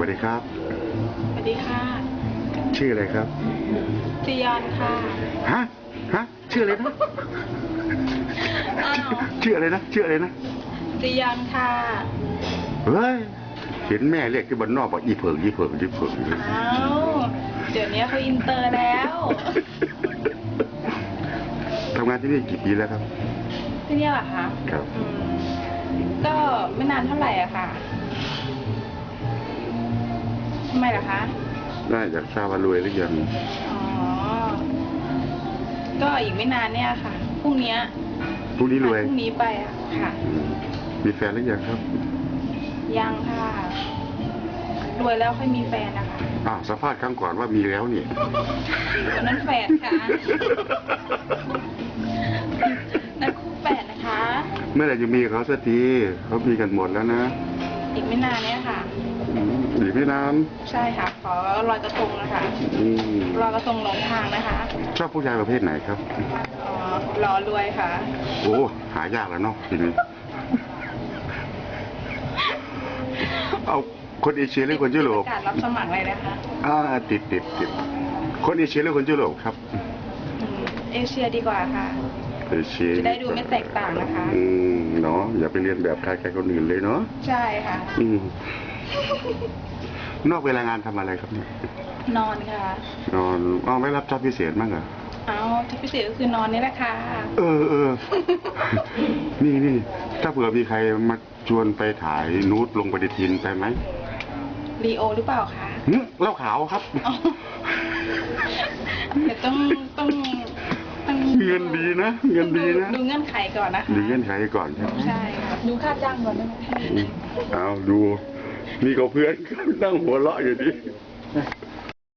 วัสดีครับ สวัสดีค่ะ ชื่ออะไรครับจียอนค่ะ ฮะ ฮะ ชื่ออะไรนะ อ้าว ชื่ออะไรนะ ชื่ออะไรนะจียอนค่ะ เฮ้ย เห็นแม่เรียกที่บ้านนอกบอกอีเผิงอีเผิงอีเผิงอ้าว เดี๋ยวนี้เขาอินเตอร์แล้วทำงานที่นี่กี่ปีแล้วครับ ที่เนี่ยเหรอคะ ครับอืมก็ไม่นานเท่าไหร่อะค่ะ ทำไมล่ะคะน่าอยากทราบว่ารวยหรือยัง อ๋อ ก็อีกไม่นานเนี่ยค่ะ พรุ่งเนี้ยพรุ่งนี้รวย พรุ่งนี้ไปอะค่ะ อืมมีแฟนหรือยังครับยังค่ะ รวยแล้วค่อยมีแฟนนะคะอ้าวสัมภาษณ์ครั้งก่อนว่ามีแล้วนี่อันนั้นแฟนค่ะ นั่นคู่แฝดนะคะ เมื่อไหร่จะมีเขาสักทีเขามีกันหมดแล้วนะ อีกไม่นานเนี่ยค่ะ อืมอีกไม่นานใช่ค่ะ ขอลอยกระทงนะคะอืมลอยกระทงหลงทางนะคะชอบผู้ชายประเภทไหนครับ อ๋อรอรวยค่ะ โอ้หายากแล้วเนาะทีนี้ เอาคนเอเชียหรือคนยุโรปประกาศรับสมัครเลยนะคะอ่าติดติดติดคนเอเชียหรือคนยุโรปครับอืมเอเชียดีกว่าค่ะ เอเชียจะได้ดูไม่แตกต่างนะคะ อืมเนาะอย่าไปเรียนแบบใครใครคนอื่นเลยเนาะใช่ค่ะ อืม นอกเวลางานทำอะไรครับเนี่ยนอนค่ะ นอนอ้าวไม่รับจ็อบพิเศษมั้างเหรอเอาที่พิเศษก็คือนอนนี่แหละค่ะ เออเออ นี่นี่ถ้าเผื่อมีใครมาชวนไปถ่ายนูดลงปฏิทินไปไหมรีโอหรือเปล่าคะหึเหล้าขาวครับ อ๋อเดี๋ยวต้องต้องต้องเงินดีนะเงินดีนะ ดูเงื่อนไขก่อนนะคะ ดูเงื่อนไขก่อนใช่ไหมใช่ค่ะ ดูค่าจ้างก่อนได้ไหม เอาดู นี่ก็เพื่อนนั่งหัวเราะอยู่ดิ